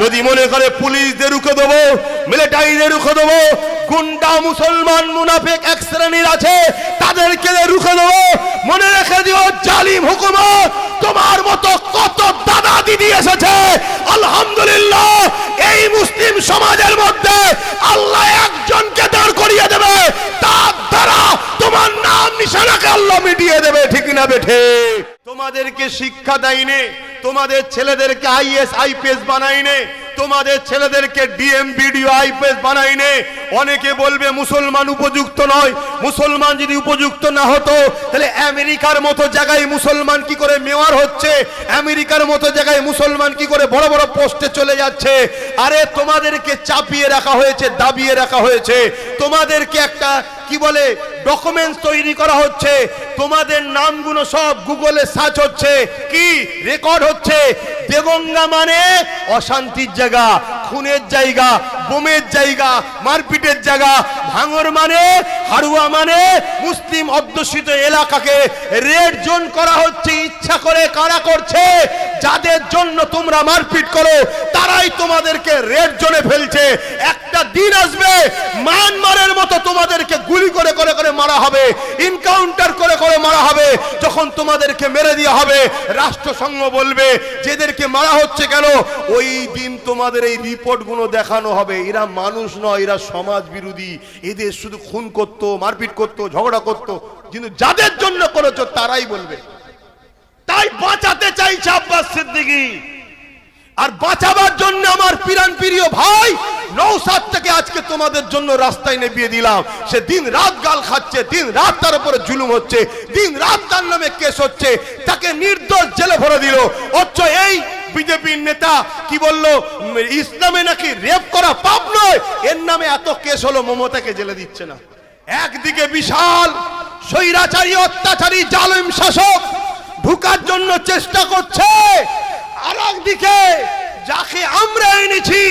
যদি মনে করে পুলিশদের রুখে দেবো, মিলিটারিদের রুখে দেবো, গুন্ডা মুসলমান মুনাফেক এক শ্রেণির আছে, তাদেরকে রুখে দেবো, মনে রেখে দিও, জালিম হুকুমত তোমার মতো কত দাদা দিদি এসেছে। আলহামদুলিল্লাহ, এই মুসলিম সমাজের মধ্যে আল্লাহ একজনকে দাঁড় করিয়ে দেবে। তার দ্বারা তোমার নাম নিশানাকে আল্লাহ মিটিয়ে দেবে, ঠিক না বেঠে? তোমাদেরকে শিক্ষা দেয়নি। তোমাদের ছেলেদেরকে আইএস, আইপিএস বানাইনে। তোমাদের ছেলেদেরকে ডিএম, বিডিও, আইপিএস বানাইনে। অনেকে বলবে মুসলমান উপযুক্ত নয়। মুসলমান যদি উপযুক্ত না হতো, তাহলে আমেরিকার মতো জায়গায় মুসলমান কি করে মেয়র হচ্ছে? আমেরিকার মতো জায়গায় মুসলমান কি করে বড় বড় পোস্টে চলে যাচ্ছে? আরে তোমাদেরকে চাপিয়ে রাখা হয়েছে, দাবিয়ে রাখা হয়েছে। তোমাদেরকে একটা, কি বলে ডকুমেন্টস তৈরি করা হচ্ছে। তোমাদের নামগুলো সব গুগলে সার্চ হচ্ছে। কি? রেকর্ড হচ্ছে। দেগঙ্গা মানে অশান্তির জায়গা, খুনের জায়গা, বোমের জায়গা, মারপিটের জায়গা। ভাঙর মানে হারুয়া মানে মুসলিম অধ্যুষিত এলাকাকে রেড জোন করা হচ্ছে। ইচ্ছা করে কারা করছে? যাদের জন্য তোমরা মারপিট করো, তারাই তোমাদেরকে রেড জোনে ফেলছে। একটা দিন আসবে, মায়ানমারের মতো তোমাদেরকে গুলি করে করে করে মারা হবে ইনকাউন্টার করে করে মারা হবে, যখন তোমাদেরকে মেরে দেওয়া হবে। রাষ্ট্রসংঘ বলবে, যেদেরকে মারা হচ্ছে কেন, ওই দিন তোমাদের এই রিপোর্টগুলো দেখানো হবে। এরা মানুষ নয়, এরা সমাজ বিরোধী। এদের শুধু খুন করতো, মারপিট করতো, ঝগড়া করতো। কিন্তু যাদের জন্য করেছ, তারাই বলবে। তাই বাঁচাতে চাইছে আব্বাস সিদ্দিকী। আর বাঁচাবার জন্য আমার পিরান প্রিয় ভাই নৌসাদ থেকে আজকে তোমাদের জন্য রাস্তায় নেবিয়ে দিলাম। সে দিন রাত গাল খাচ্ছে, দিন রাত তার উপরে জুলুম হচ্ছে, দিন রাত তার নামে কেস হচ্ছে, তাকে নির্দোষ জেলে ভরে দিল। অথচ এই বিজেপির নেতা কি বলল? ইসলামে নাকি রেপ করা পাপ নয়, এর নামে এত কেস হলো, মমতাকে জেলে দিচ্ছে না। একদিকে বিশাল, স্বৈরাচারী, অত্যাচারী, জালিম শাসক ঢুকার জন্য চেষ্টা করছে। আর একদিকে যাকে আমরা এনেছি,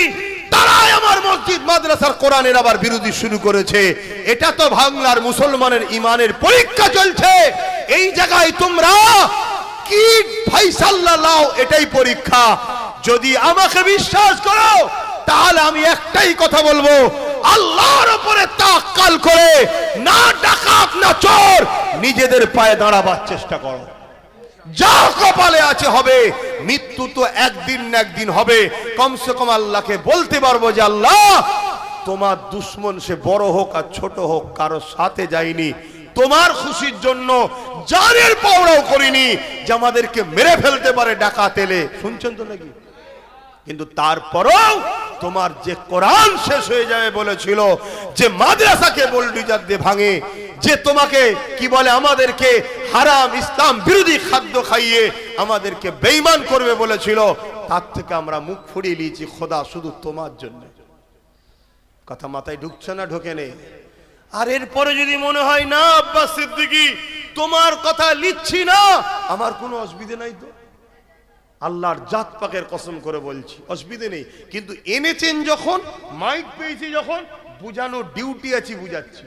তারাই আমার মসজিদ, মাদ্রাসার কোরআনের আবার বিরোধী শুরু করেছে। এটা তো বাংলার মুসলমানের ইমানের পরীক্ষা চলছে। এই জায়গায় তোমরা কি ফাইসাল্লা লাও এটাই পরীক্ষা। যদি আমাকে বিশ্বাস করো, তাহলে আমি একটাই কথা বলব। আল্লাহর উপরে তাক্কাল করে, না ডাকাত, না চোর, নিজেদের পায়ে দাঁড়াবার চেষ্টা করো। যা কপালে আছে হবে, মৃত্যু তো একদিন না একদিন হবে। কমসে কম আল্লাহকে বলতে পারব যে আল্লাহ, তোমার দুশ্মন সে বড় হোক আর ছোট হোক, কারও সাথে যায়নি। তোমার খুশির জন্য জানের পাওড়াও করিনি যে আমাদেরকে মেরে ফেলতে পারে ডাকা তেলে শুনছেন তো নাকি? কিন্তু তারপরেও তোমার যে কোরআন শেষ হয়ে যাবে বলেছিল, যে মাদ্রাসাকে বোল্ডিজার দিয়ে ভাঙে, যে তোমাকে, কি বলে, আমাদেরকে হারাম ইসলাম বিরোধী খাদ্য খাইয়ে আমাদেরকে বেইমান করবে বলেছিল, তার থেকে আমরা মুখ ফুরিয়ে নিয়েছি, খোদা শুধু তোমার জন্য। কথা মাথায় ঢুকছে না, ঢোকে নেই। আর এরপরে যদি মনে হয়, না, আব্বাস সিদ্দিকি, তোমার কথা লিখছি না, আমার কোনো অসুবিধে নাই তো। আল্লাহর জাত পাকের কসম করে বলছি, অসুবিধে নেই। কিন্তু এনেছেন যখন মাইক পেয়েছি যখন, বুঝানো ডিউটি আছি, বুঝাচ্ছি।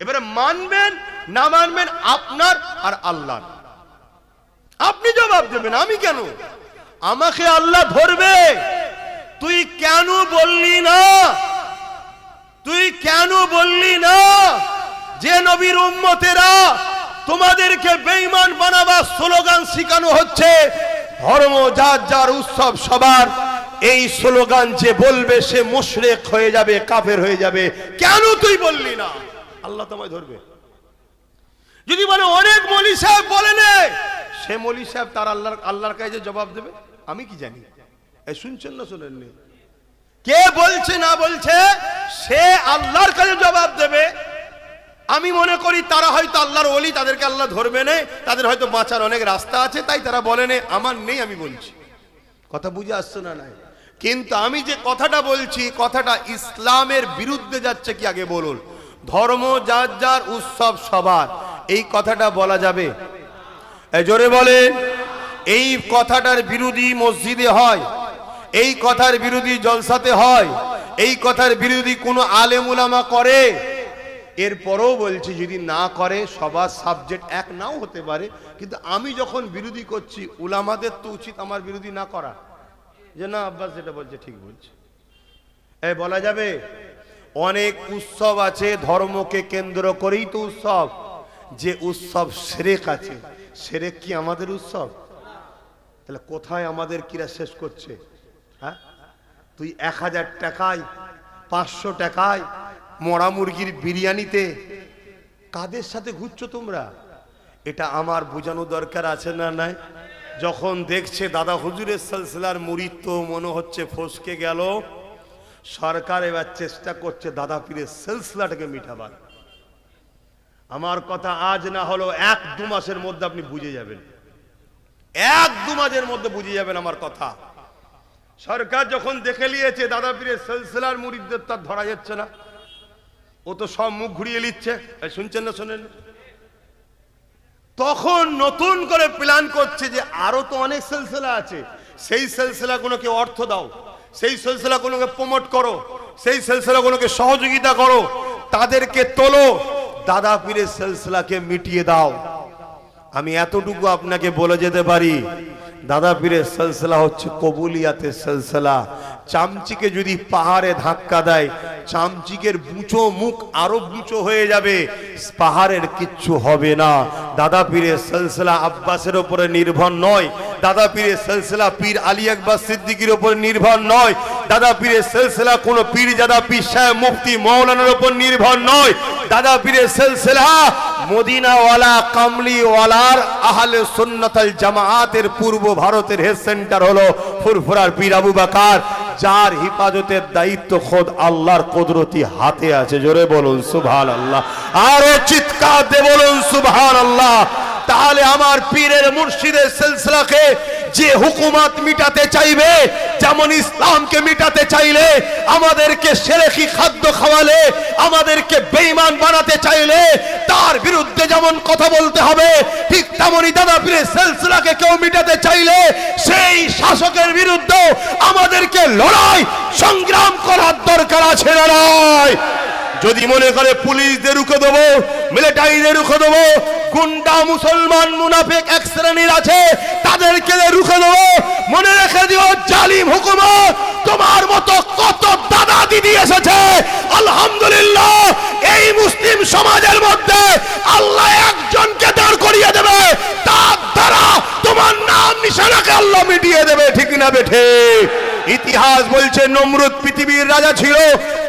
এবারে মানবেন, না মানবেন, আপনার আর আল্লাহর। আপনি জবাব দেবেন, আমি কেন? আমাকে আল্লাহ ধরবে। তুই কেন বললি না? তুই কেন বললি না যে নবীর উম্মতেরা তোমাদেরকে বেঈমান বানাবার স্লোগান শিখানো হচ্ছে? ধর্ম, যার যার উৎসব, সবার এই স্লোগান যে বলবে, সে মুশরেক হয়ে যাবে, কাফের হয়ে যাবে। কেন তুই বললি না? আল্লাহ তোমায় ধরবে। যদি বলে, অনেক মলি সাহেব বলে নে। সে মলি সাহেব তার আল্লাহর আল্লাহর কাছে জবাব দেবে, আমি কি জানি? এই শুনছেন না শোনেননি? কে বলছে, না বলছে, সে আল্লাহর কাছে জবাব দেবে। আমি মনে করি তারা হয়তো আল্লাহর ওলি, তাদেরকে আল্লাহ ধরবে না, তাদের হয়তো বাঁচার অনেক রাস্তা আছে, তাই তারা বলে নে, আমার নেই আমি বলছি। কথা বুঝে আসছো না নাই? কিন্তু আমি যে কথাটা বলছি, কথাটা ইসলামের বিরুদ্ধে যাচ্ছে কি আগে বলুন? ধর্ম যার যার উৎসব সবার। এই কথাটা বলা যাবে। জোরে বলেন এই কথাটার বিরোধী মসজিদে হয়, এই কথার বিরোধী জলসাতে হয়, এই কথার বিরোধী কোনো আলেম উলামা করে এরপরেও বলছি, যদি না করে, সবার সাবজেক্ট এক নাও হতে পারে। কিন্তু আমি যখন বিরোধী করছি, উলামাদের তো উচিত আমার বিরোধী না করা। যে না, আব্বাস যেটা বলছে, ঠিক বলছে। এই বলা যাবে? অনেক উৎসব আছে, ধর্মকে কেন্দ্র করেই তো উৎসব। যে উৎসব সেরেক আছে, সেরেক কি আমাদের উৎসব? তাহলে কোথায় আমাদের কিরা শেষ করছে? হ্যাঁ? তুই এক হাজার টাকায়, পাঁচশো টাকায় মরা মুরগির বিরিয়ানিতে কাদের সাথে ঘুরছো তোমরা? এটা আমার বোঝানো দরকার আছে না নাই? যখন দেখছে দাদা হুজুরের সিলসিলার মুড়ির তো মনে হচ্ছে ফসকে গেল, সরকার এবার চেষ্টা করছে দাদা পীরের সিলসিলাটাকে মিটাবার। আমার কথা আজ না হলো এক দু মাসের মধ্যে আপনি বুঝে যাবেন। এক দু মাসের মধ্যে বুঝে যাবেন আমার কথা। সরকার যখন দেখে নিয়েছে দাদা পীরের সিলসিলার মুরিদদের তার ধরা যাচ্ছে না। ও তো সব মুখ ঘুরিয়ে নিচ্ছে। শুনছেন না শোনেন? তখন নতুন করে প্ল্যান করছে যে আরও তো অনেক সিলসিলা আছে। সেই সিলসিলাগুলোকে অর্থ দাও, সেই সিলসিলাগুলোকে প্রমোট করো, সেই সিলসিলাগুলোকে সহযোগিতা করো, তাদেরকে তোলো, দাদা পীরের সিলসিলাকে মিটিয়ে দাও। আমি এতটুকু আপনাকে বলে যেতে পারি দাদা পীরের সিলসিলা হচ্ছে কবুলিয়াতের সিলসিলা। চামচিকে যদি পাহাড়ে ধাক্কা দেয়, চামচিকের বুচো মুখ আরও বুচো হয়ে যাবে। পাহাড়ের কিচ্ছু হবে না। দাদা পীরের সিলসিলা আব্বাসের উপরে নির্ভর নয়। দাদা পীরের সিলসিলা পীর আলী আকবর সিদ্দিকির উপর নির্ভর নয়। দাদা পীরের সিলসিলা কোনো পীর জাদা পীর সাহেব মুফতি মৌলানার উপর নির্ভর নয়। দাদা পীরের সিলসিলা মদিনাওয়ালা কামলিওয়ালার আহলে সুন্নতাল জামাতের পূর্ব ভারতের হেড সেন্টার হলো ফুরফুরার পীর আবু বাকার, যার হিফাজতের দায়িত্ব খোদ আল্লাহর কুদরতি হাতে আছে। জোরে বলুন, সুবহানাল্লাহ। আল্লাহ আরও চিৎকার দে বলুন, সুবহানাল্লাহ। তাহলে আমার পীরের মুর্শিদের সিলসিলাকে যে হুকুমাত মিটাতে চাইবে, যেমন ইসলামকে মিটাতে চাইলে, আমাদেরকে সেরেকি খাদ্য খাওয়ালে, আমাদেরকে বেঈমান বানাতে চাইলে, তার বিরুদ্ধে যেমন কথা বলতে হবে, ঠিক তেমনই দাদা পীরের সিলসিলাকে কেউ মিটাতে চাইলে, সেই শাসকের বিরুদ্ধে আমাদেরকে লড়াই, সংগ্রাম করার দরকার আছে নয় যদি মনে করে পুলিশদের রুখে দেবো, মিলিটারিদের রুখে দেবো, গুন্ডা মুসলমান মুনাফেক এক শ্রেণির আছে, তাদেরকে রুখে দেবো, মনে রেখে দিও, জালিম হুকুমত, তোমার মতো কত দাদা দিদি এসেছে। আলহামদুলিল্লাহ, এই মুসলিম সমাজের মধ্যে আল্লাহ একজনকে দাঁড় করিয়ে দেবে, তার দ্বারা তোমার নাম নিশানাকে আল্লাহ মিটিয়ে দেবে, ঠিক না বেঠে ইতিহাস বলছে, নমরুদ পৃথিবীর রাজা ছিল,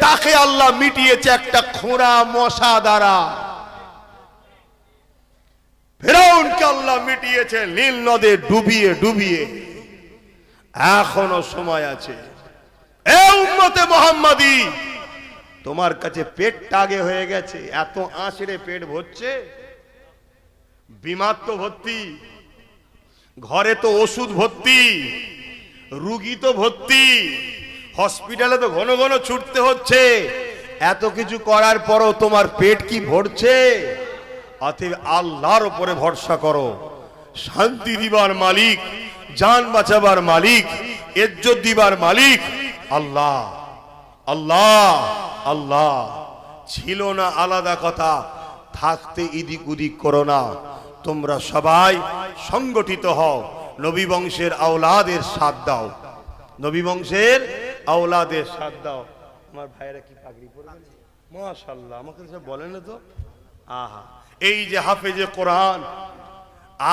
তাকে আল্লাহ মিটিয়েছে একটা খোঁড়া মশা দ্বারা। ফেরাউনকে আল্লাহ মিটিয়েছে, নীল নদে ডুবিয়ে ডুবিয়ে। এখনও সময় আছে। মোহাম্মদী, তোমার কাছে পেট টাগে হয়ে গেছে, এত আঁচড়ে পেট ভরছে? বিমার তো ভর্তি, ঘরে তো ওষুধ ভর্তি। রুগী তো ভর্তি। হসপিটালে তো ঘন ঘন ছুটতে হচ্ছে। এত কিছু করার পরও তোমার পেট কি ভরছে? অতএব আল্লাহর উপরে ভরসা করো। শান্তি দিবার মালিক জান বাঁচাবার মালিক, ইজ্জত দিবার মালিক আল্লাহ। আল্লাহ আল্লাহ। ছিল না আলাদা কথা। থাকতে ইদিক উদিক করো না। তোমরা সবাই সংগঠিত হও। নবী বংশের আওলাদের সাথ দাও। নবী বংশের আওলাদের সাথ দাও। আমার ভাইয়েরা কি পাগড়ি পরবেন আমাকে সব বলেন না তো। আহা, এই যে হাফেজে কোরআন,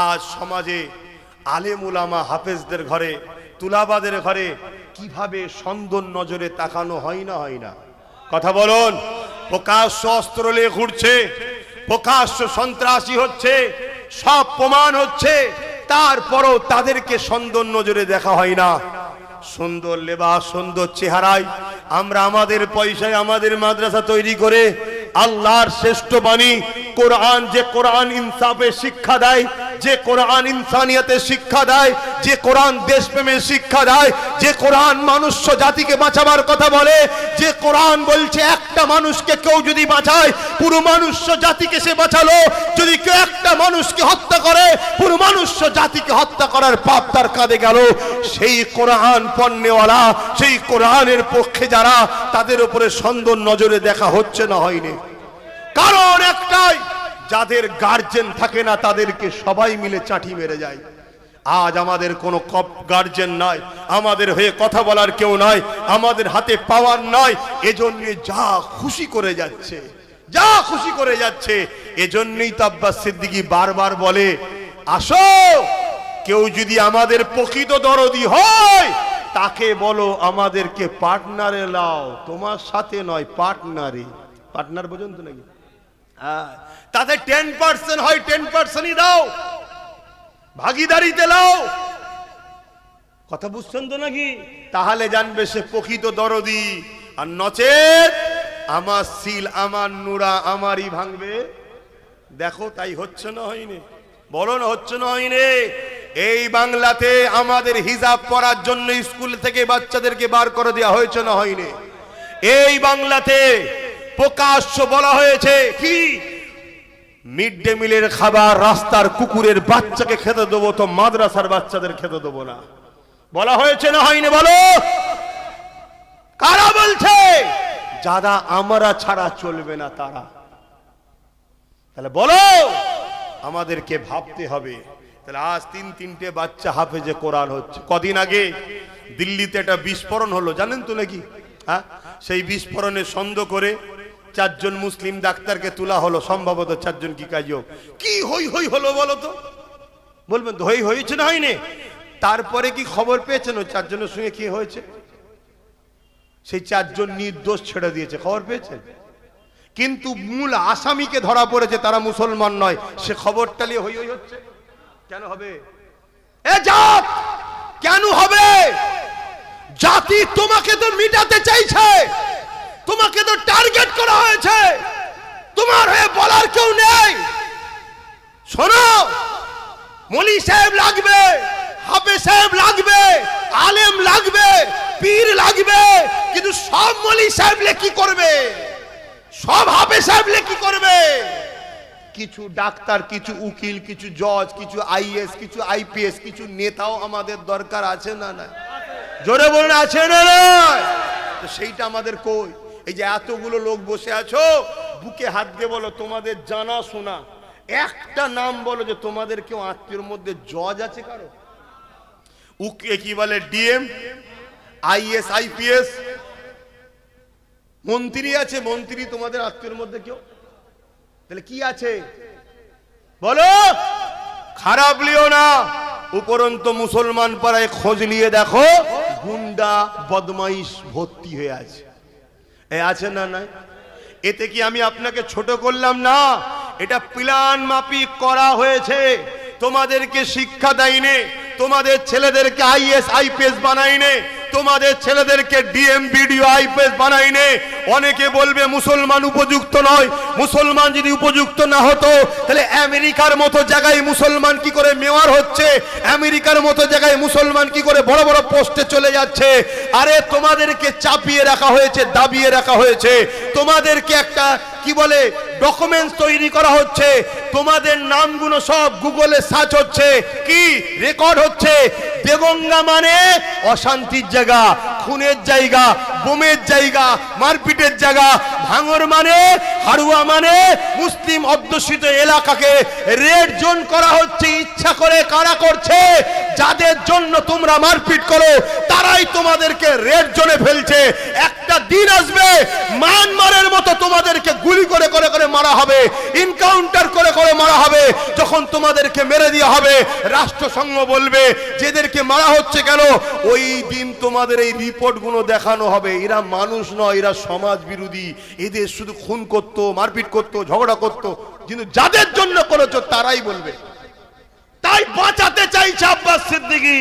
আজ সমাজে আলেম উলামা হাফেজদের ঘরে, তুলাবাদের ঘরে কীভাবে সন্দন নজরে তাকানো হয় না হয় না? কথা বলুন, প্রকাশ্য অস্ত্র নিয়ে ঘুরছে, প্রকাশ্য সন্ত্রাসী হচ্ছে, সব প্রমাণ হচ্ছে। তারপরও তাদেরকে সুন্দর নজরে দেখা হয় না। সুন্দর লেবাস, সুন্দর চেহারায় আমরা আমাদের পয়সায় আমাদের মাদ্রাসা তৈরি করে আল্লাহর শ্রেষ্ঠ বাণী, কোরআন যে কোরআন ইনসাফে শিক্ষা দেয় যে কোরআন ইনসানিয়তের শিক্ষা দেয়, যে কোরআন দেশপ্রেমের শিক্ষা দেয়, যে কোরআন মানুষ্য জাতিকে বাঁচাবার কথা বলে, যে কোরআন বলছে একটা মানুষকে কেউ যদি বাঁচায়, পুরো মানুষ্য জাতিকে সে বাঁচালো। যদি কেউ একটা মানুষকে হত্যা করে, পুরো মানুষ্য জাতিকে হত্যা করার পাপ তার কাঁধে গেল। সেই কোরআন পণ্যওয়ালা, সেই কোরআনের পক্ষে যারা, তাদের উপরে সন্দন নজরে দেখা হচ্ছে না হয়নি। কারণ একটাই যাদের গার্জেন থাকে না, তাদেরকে সবাই মিলে চাটি মেরে যায়। আজ আমাদের কোনো কপ গার্জেন নাই, আমাদের হয়ে কথা বলার কেউ নাই, আমাদের হাতে পাওয়ার নাই, এজন্য যা খুশি করে যাচ্ছে, যা খুশি করে যাচ্ছে, এজন্যই তো আব্বাস সিদ্দিকী বারবার বলে, আসো, কেউ যদি আমাদের প্রকৃত দরদি হয়, তাকে বলো আমাদেরকে পার্টনারে লাও, তোমার সাথে নয় পার্টনারে পার্টনার বোঝেন তো নাকি? তাতে টেন পার্সেন্ট হয় টেন পার্সেন্টই দাও। ভাগিদারিতে লাও কথা বুঝছেন তো নাকি? তাহলে জানবে সে প্রকৃত দরদি। আর নচেত আমার সিল, আমার নুরা আমারই ভাঙবে। দেখো, তাই হচ্ছে না হয়নি। বলো না, হচ্ছে না হয়নি। এই বাংলাতে আমাদের হিজাব পড়ার জন্য স্কুল থেকে বাচ্চাদেরকে বার করে দেওয়া হয়েছে না হয়নি? এই বাংলাতে প্রকাশ্য বলা হয়েছে কি? মিড ডে মিলের খাবার রাস্তার কুকুরের বাচ্চাকে খেতে দেবো, তো মাদ্রাসার বাচ্চাদের খেতে দেবো না। বলা হয়েছে না হয়নি বলো? কারা বলছে? যারা আমরা ছাড়া চলবে না তারা। তাহলে বলো, আমাদেরকে ভাবতে হবে। তাহলে আজ তিন তিনটে বাচ্চা হাফেজে কোরআন হচ্ছে। কদিন আগে দিল্লিতে একটা বিস্ফোরণ হলো, জানেন তো নাকি? হ্যাঁ? সেই বিস্ফোরণে সন্দেহ করে চারজন মুসলিম ডাক্তারকে তোলা হলো, সম্ভবত চারজন কি কাজ কি হই হই হলো বলো তো? বলবেন হই হয়েছে না হয়নি? তারপরে কি খবর পেয়েছেন ওই চারজনের সঙ্গে কি হয়েছে? সেই চারজন নির্দোষ ছেড়ে দিয়েছে, খবর পেয়েছেন? কিন্তু মূল আসামিকে ধরা পড়েছে, তারা মুসলমান নয়। সে খবরটা নিয়ে হই হই হচ্ছে। কেন হবে? এ জাত! কেন হবে? জাতি তোমাকে তো মিটাতে চাইছে। তোমাকে তো টার্গেট করা হয়েছে। তোমার হয়ে বলার কেউ নেই। শোনো, মলি সাহেব লাগবে হাফে সাহেব লাগবে, আলেম লাগবে, পীর লাগবে, কিন্তু সব মলি সাহেবলে কি করবে? সব হাফে সাহেবলে কি করবে? কিছু ডাক্তার, কিছু উকিল, কিছু জজ, কিছু আইএস, কিছু আইপিএস, কিছু নেতাও আমাদের দরকার আছে না না জোরে বলুন, আছে না না সেইটা আমাদের কই? এই যে এতগুলো লোক বসে আছো, বুকে হাত দিয়ে বলো, তোমাদের জানা শোনা। একটা নাম বলো যে তোমাদের কেউ আত্মীয়র মধ্যে জজ আছে কারও? উকে কি বলে? ডিএম? IAS, IPS? মন্ত্রী আছে, মন্ত্রী তোমাদের আত্মীয়র মধ্যে কেউ? তাহলে কি আছে? বলো! খারাপ লিও না। উপরন্ত মুসলমান পাড়ায় খোঁজ নিয়ে দেখো, গুন্ডা, বদমাইশ ভর্তি হয়ে আছে। এ আছে না নাই? এতে কি আমি আপনাকে ছোট করলাম? না। এটা প্লান মাফিক করা হয়েছে। তোমাদেরকে শিক্ষা দেয়নি। তোমাদের ছেলেদেরকে আইএস আইপিএস বানাইনে তোমাদের ছেলেদেরকে ডিএম, বিডিও, আইপিএস বানাইনে অনেকে বলবে মুসলমান উপযুক্ত নয়। মুসলমান যদি উপযুক্ত না হতো, তাহলে আমেরিকার মতো জায়গায় মুসলমান কি করে মেয়র হচ্ছে? আমেরিকার মতো জায়গায় মুসলমান কি করে বড় বড় পোস্টে চলে যাচ্ছে? আরে তোমাদেরকে চাপিয়ে রাখা হয়েছে, দাবিয়ে রাখা হয়েছে। তোমাদেরকে একটা কি বলে? ডকুমেন্টস তৈরি করা হচ্ছে। তোমাদের নামগুলো সব গুগলে সার্চ হচ্ছে। কি? রেকর্ড হচ্ছে। দেগঙ্গা মানে অশান্তির জায়গা, খুনের জায়গা, বোমের জায়গা, মারপিটের জায়গা। ভাঙর মানে হাড়ুয়া মানে মুসলিম অধ্যুষিত এলাকাকে রেড জোন করা হচ্ছে, ইচ্ছা করে কারা করছে? যাদের জন্য তোমরা মারপিট করো, তারাই তোমাদেরকে রেড জোনে ফেলছে। একটা দিন আসবে, মায়ানমারের মতো তোমাদেরকে গুলি করে করে করে মারা হবে ইনকাউন্টার করে করে মারা হবে, যখন তোমাদেরকে মেরে দেওয়া হবে। রাষ্ট্রসংঘ বলবে, যেদেরকে মারা হচ্ছে কেন, ওই দিন তোমাদের এই রিপোর্টগুলো দেখানো হবে। এরা মানুষ নয়, এরা সমাজ বিরোধী। এদের শুধু খুন করতো মারপিট করতো, ঝগড়া করতো, কিন্তু যাদের জন্য করেছ তারাই বলবে। তাই বাঁচাতে চাইছে আব্বাস সিদ্দিকী।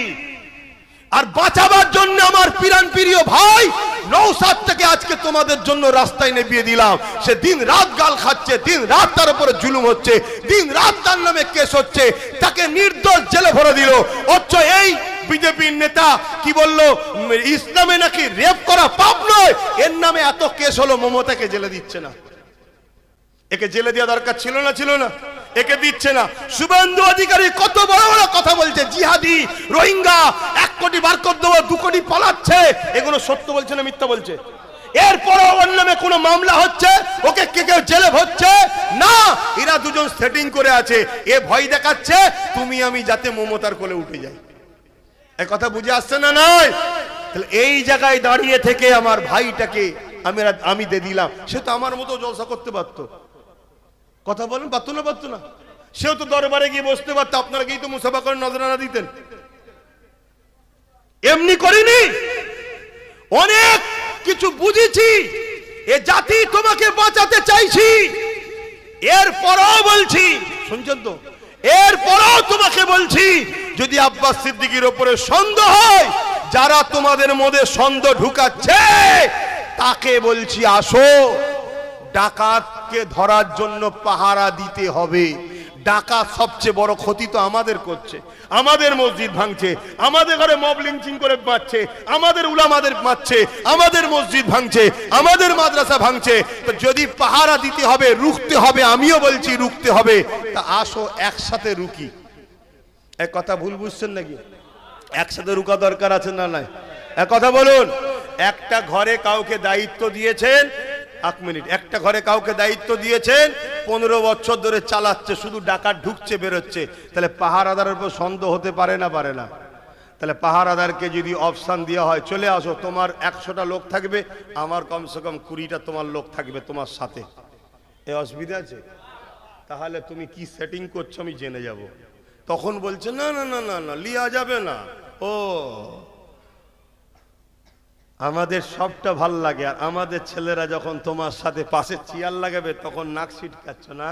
আর বাঁচাবার জন্য আমার পিরান প্রিয় ভাই নৌসাদ থেকে আজকে তোমাদের জন্য রাস্তায় নেবিয়ে দিলাম। সে দিন রাত গাল খাচ্ছে, দিন রাত তার উপরে জুলুম হচ্ছে, দিন রাত তার নামে কেস হচ্ছে, তাকে নির্দোষ জেলে ভরে দিল। অথচ এই বিজেপির নেতা কি বলল? ইসলামে নাকি রেপ করা পাপ নয়, এর নামে এত কেস হলো, মমতাকে জেলে দিচ্ছে না। একে জেলে দেওয়া দরকার ছিল না ছিল না। একে দিচ্ছে না। শুভেন্দু অধিকারী কত বড় বড় কথা বলছে, জিহাদি, রোহিঙ্গা, এক কোটি বার করে দেবো দু কোটি পালাচ্ছে। এগুলো সত্য বলছে না মিথ্যা বলছে? এরপরও ওর নামে মামলা হচ্ছে? ওকে কে কেউ জেলে না, এরা দুজন সেটিং করে আছে। এ ভয় দেখাচ্ছে, তুমি আমি যাতে মমতার কোলে উঠে বুঝে আসছে না নয় এই জায়গায় দাঁড়িয়ে থেকে আমার ভাইটাকে আমি আমি দিয়ে দিলাম। সে তো আমার মতো জলসা করতে পারতো। কথা বলেন পারতো না পারতো না। সেও তো দরবারে গিয়ে বসতে পারতো, আপনারা গিয়ে তো মুসাফা করে নজরানা দিতেন? এমনি করিনি। অনেক কিছু বুঝেছি। এ জাতি তোমাকে বাঁচাতে চাইছি। এর এরপরও বলছি, শুনছেন তো? এর এরপরও তোমাকে বলছি, যদি আব্বাস সিদ্দিকির ওপরে সন্দেহ হয়, যারা তোমাদের মধ্যে সন্দেহ ঢুকাচ্ছে, তাকে বলছি, আসো। ডাকাতকে ধরার জন্য পাহারা দিতে হবে। ডাকাত সবচেয়ে বড় ক্ষতি তো আমাদের করছে। আমাদের মসজিদ ভাঙছে, আমাদের ঘরে মব লিঞ্চিং করে মারছে, আমাদের উলামাদের মারছে, আমাদের মসজিদ ভাঙছে, আমাদের মাদ্রাসা ভাঙছে। তো যদি পাহারা দিতে হবে, রুখতে হবে, আমিও বলছি রুখতে হবে, তা আসো একসাথে রুকি এক কথা ভুল বুঝছেন নাকি? একসাথে রুকা দরকার আছে না নাই? এক কথা বলুন, একটা ঘরে কাউকে দায়িত্ব দিয়েছেন এক মিনিট, একটা ঘরে কাউকে দায়িত্ব দিয়েছেন, পনেরো বছর ধরে চালাচ্ছে, শুধু ডাকাত ঢুকছে, বেরোচ্ছে। তাহলে পাহারাদারের উপর সন্দেহ হতে পারে না পারে না। তাহলে পাহারাদারকে যদি অপশান দেওয়া হয়, চলে আসো, তোমার একশোটা লোক থাকবে, আমার কমসে কম কুড়িটা তোমার লোক থাকবে তোমার সাথে। এ অসুবিধা আছে? তাহলে তুমি কি সেটিং করছ আমি জেনে যাব। তখন বলছে, না না না না না, লিয়া যাবে না। ও আমাদের সবটা ভালো লাগে, আর আমাদের ছেলেরা যখন তোমার সাথে পাশে চেয়ার লাগাবে, তখন নাক ছিটকাচ্ছ না?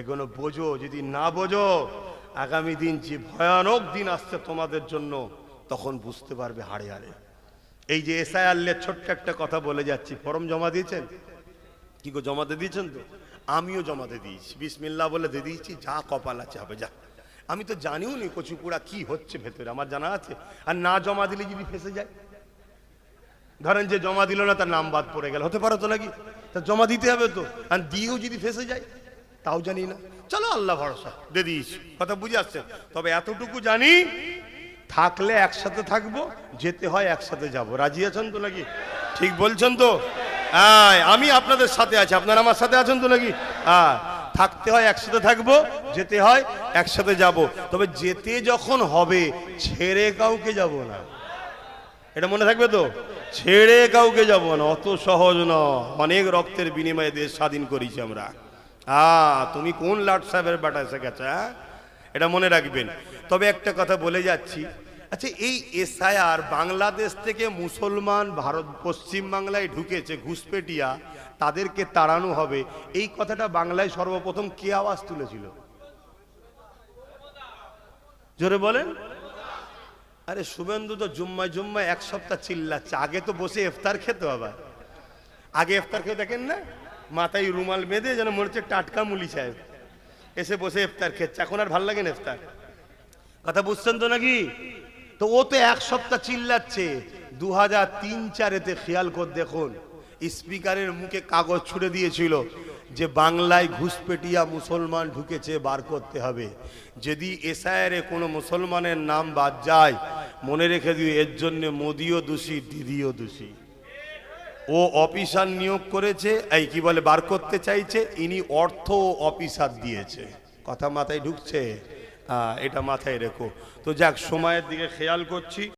এগুলো বোঝো, যদি না বোঝো, আগামী দিন যে ভয়ানক দিন আসছে তোমাদের জন্য, তখন বুঝতে পারবে হাড়ে হাড়ে। এই যে এসআই আল্লের ছোট্ট একটা কথা বলে যাচ্ছি, ফর্ম জমা দিয়েছেন? কি গো জমা দিয়ে দিয়েছেন তো? আমিও জমা দিয়ে দিয়েছি বিসমিল্লা বলে দিয়ে দিয়েছি, যা কপাল আছে হবে, যা। আমি তো জানিও নি কচুপুরা কি হচ্ছে ভেতরে, আমার জানা আছে। আর না জমা দিলে যদি ফেসে যায়? ধরেন যে জমা দিল না, তার নাম বাদ পড়ে গেল। হতে পারো তো নাকি? তা জমা দিতে হবে তো। আর দিয়েও যদি ফেসে যায়, তাও জানি না। চলো, আল্লাহ ভরসা। দিয়ে দিয়েছি। কথা বুঝে আসছেন তবে এতটুকু জানি, থাকলে একসাথে থাকব, যেতে হয় একসাথে যাব। রাজি আছেন তো নাকি? ঠিক বলছেন তো? হ্যাঁ আমি আপনাদের সাথে আছি। আপনারা আমার সাথে আছেন তো নাকি? হ্যাঁ থাকতে হয় একসাথে থাকব, যেতে হয় একসাথে যাব। তবে যেতে যখন হবে, ছেড়ে কাউকে যাব না। এটা মনে থাকবে তো? ছেড়ে কাউকে যাব না, অত সহজ না অনেক রক্তের বিনিময়ে দেশ স্বাধীন করেছি আমরা। আ তুমি কোন লাট সাহেবের বেটা এসে গেছে হ্যাঁ? এটা মনে রাখবেন। তবে একটা কথা বলে যাচ্ছি। আচ্ছা এই এসআইআর বাংলাদেশ থেকে মুসলমান, ভারত পশ্চিম বাংলায় ঢুকেছে, ঘুষপেটিয়া, তাদেরকে তাড়ানো হবে। এই কথাটা বাংলায় সর্বপ্রথম কে আওয়াজ তুলেছিল? জোরে বলেন। আরে শুভেন্দু তো জুম্মায় জুম্মায় এক সপ্তাহ চিল্লাচ্ছে। আগে তো বসে ইফতার খেতে আবার আগে ইফতার খেয়ে দেখেন না? মাথায় রুমাল বেঁধে যেন মনে হচ্ছে টাটকা মুলি সাহেব। এসে বসে ইফতার খেচ্ছে। এখন আর ভালো লাগে না ইফতার। কথা বুঝছেন তো নাকি? তো ও তো এক সপ্তাহ চিল্লাচ্ছে। দু হাজার তিন চারেতে খেয়াল কর দেখুন, স্পিকারের মুখে কাগজ ছুড়ে দিয়েছিল যে বাংলায় ঘুষপেটিয়া মুসলমান ঢুকেছে, বার করতে হবে। যদি এসআইআরে কোনো মুসলমানের নাম বাদ যায় মনে রেখে দিও এর জন্য মোদিও দোষী দিদিও দোষী। ও অফিসার নিয়োগ করেছে এই কি বলে বার করতে চাইছে ইনি অর্থ অফিসার দিয়েছে। কথা মাথায় ঢুকছে? আহ, এটা মাথায় রেখো। তো যাক সময়ের দিকে খেয়াল করছি।